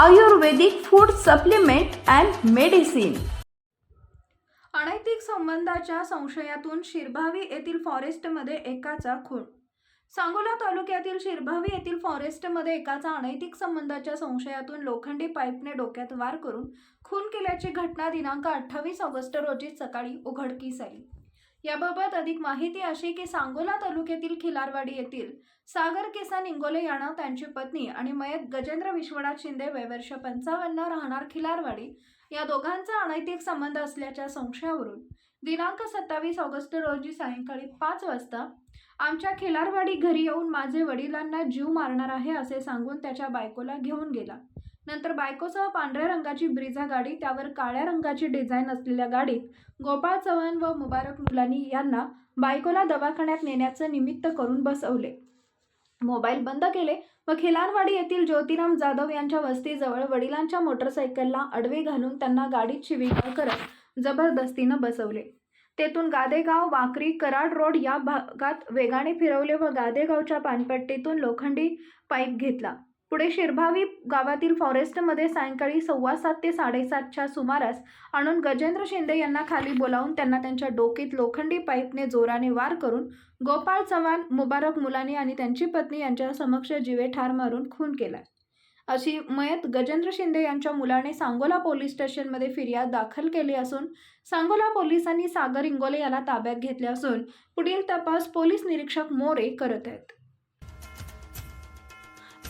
Ayurvedic food supplement and medicine. अनैतिक संबंधाच्या संशयातून शिरभावी येथील फॉरेस्टमध्ये एकाचा खून. सांगोला तालुक्यातील शिरभावी येथील फॉरेस्टमध्ये एकाचा अनैतिक संबंधाच्या संशयातून लोखंडी पाईपने डोक्यात वार करून खून केल्याची घटना दिनांक अठ्ठावीस ऑगस्ट रोजी सकाळी उघडकीस आली. याबाबत अधिक माहिती अशी की सांगोला तालुक्यातील खिलारवाडी येथील सागर किसन इंगोले यांना त्यांची पत्नी आणि मयत गजेंद्र विश्वनाथ शिंदे वयवर्ष पंचावन्न राहणार खिलारवाडी या दोघांचा अनैतिक संबंध असल्याच्या संशयावरून दिनांक सत्तावीस ऑगस्ट रोजी सायंकाळी पाच वाजता आमच्या खिलारवाडी घरी येऊन माझे वडिलांना जीव मारणार आहे असे सांगून त्याच्या बायकोला घेऊन गेला. नंतर बायकोसह पांढऱ्या रंगाची ब्रिझा गाडी त्यावर काळ्या रंगाची डिझाईन असलेल्या गाडीत गोपाळ चव्हाण व मुबारक मुलानी यांना बायकोला दवाखान्यात नेण्याचं निमित्त करून बसवले. मोबाईल बंद केले व खिलारवाडी येथील ज्योतिराम जाधव यांच्या वस्तीजवळ वडिलांच्या मोटरसायकलला अडवे घालून त्यांना गाडीत शिवीगाळ करत जबरदस्तीनं बसवले. तेथून गादेगाव वाकरी कराड रोड या भागात वेगाने फिरवले व गादेगावच्या पानपट्टीतून लोखंडी पाईप घेतला. पुढे शिरभावी गावातील फॉरेस्टमध्ये सायंकाळी सव्वा सात ते साडेसातच्या सुमारास आणून गजेंद्र शिंदे यांना खाली बोलावून त्यांना त्यांच्या डोकीत लोखंडी पाईपने जोराने वार करून गोपाळ चव्हाण मुबारक मुलानी आणि त्यांची पत्नी यांच्या समक्ष जीवे ठार मारून खून केला. अशी मयत गजेंद्र शिंदे यांच्या मुलाने सांगोला पोलीस स्टेशनमध्ये फिर्याद दाखल केली असून सांगोला पोलिसांनी सागर इंगोले याला ताब्यात घेतले असून पुढील तपास पोलीस निरीक्षक मोरे करत आहेत.